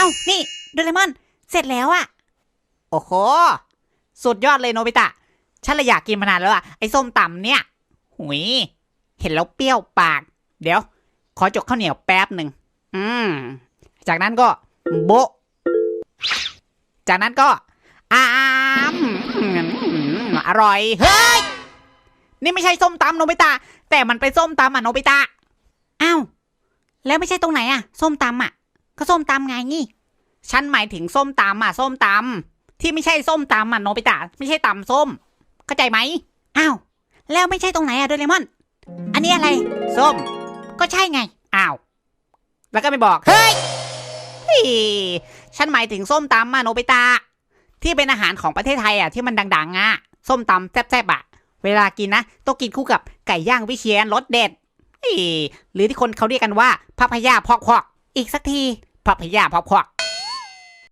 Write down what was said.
อ้านี่โดเรมอน เสร็จแล้วอะโอ้โห สุดยอดเลยโนบิตะ ฉันเลยอยากกินมานานแล้วอะไอ้ส้มตำเนี่ย หุย เห็นแล้วเปรี้ยวปาก เดี๋ยว ขอจกข้าวเหนียวแป๊บหนึ่ง อืม จากนั้นก็ โบะจากนั้นก็ อามอมอร่อย เฮ้ย นี่ไม่ใช่ส้มตำโนบิตะ แต่มันเป็นส้มตำอะโนบิตะ อ้าว แล้วไม่ใช่ตรงไหนอะส้มตำอะ ก็ส้มตำไงนี่ ฉันหมายถึงส้มตำอะส้มตำที่ไม่ใช่ส้มตำอะโนบิตะไม่ใช่ตำส้ม เข้าใจไหมอ้าวแล้วไม่ใช่ตรงไหนอะโดเรมอน อันนี้อะไร ส้ม ก็ใช่ไงอ้าวแล้วก็ไม่บอกเฮ้ยฉันหมายถึงส้มตำอะโนบิตะที่เป็นอาหารของประเทศไทยอะที่มันดังๆอะส้มตำแซ่บๆอะ เวลากินนะต้องกินคู่กับไก่ย่างวิเชียนรสเด็ดหรือที่คนเขาเรียกกันว่าพัพยาพอกพอกอีกสักที พัพยาพอกพวก